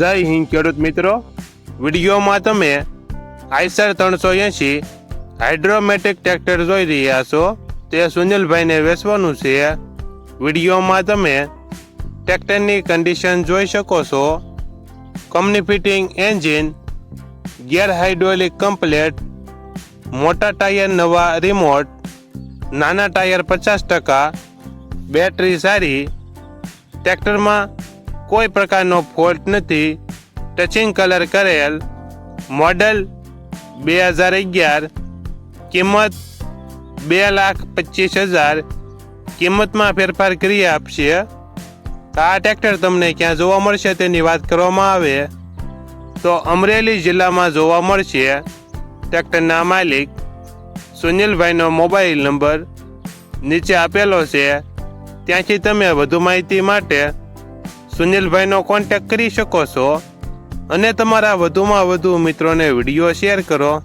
જય હિન્દ, ખેડૂત મિત્રો. વિડીયોમાં તમે આઈસર ત્રણસો એંશી હાઇડ્રોમેટિક ટ્રેક્ટર જોઈ રહ્યા છો. તે સુનિલભાઈને વેચવાનું છે. વિડીયોમાં તમે ટ્રેક્ટરની કન્ડિશન જોઈ શકો છો. Company fitting engine, gear hydraulic complete, મોટા ટાયર નવા રિમોટ નાના ટાયર પચાસ ટકા, બેટરી સારી. ટ્રેક્ટરમાં કોઈ પ્રકારનો ફોલ્ટ નથી. ટચિંગ કલર કરેલ મોડલ બે હજાર અગિયાર, કિંમત બે લાખ પચીસ હજાર, કિંમતમાં ફેરફાર કરી આપશે. આ ટ્રેક્ટર તમને ક્યાં જોવા મળશે તેની વાત કરવામાં આવે. તો અમરેલી જિલ્લામાં જોવા મળશે. ટ્રેક્ટરના માલિક સુનિલભાઈનો મોબાઈલ નંબર નીચે આપેલો છે. ત્યાંથી તમે વધુ માહિતી માટે સુનિલભાઈનો કોન્ટેક્ટ કરી શકો છો. અને તમારા વધુમાં વધુ મિત્રોને વીડિયો શેર કરો.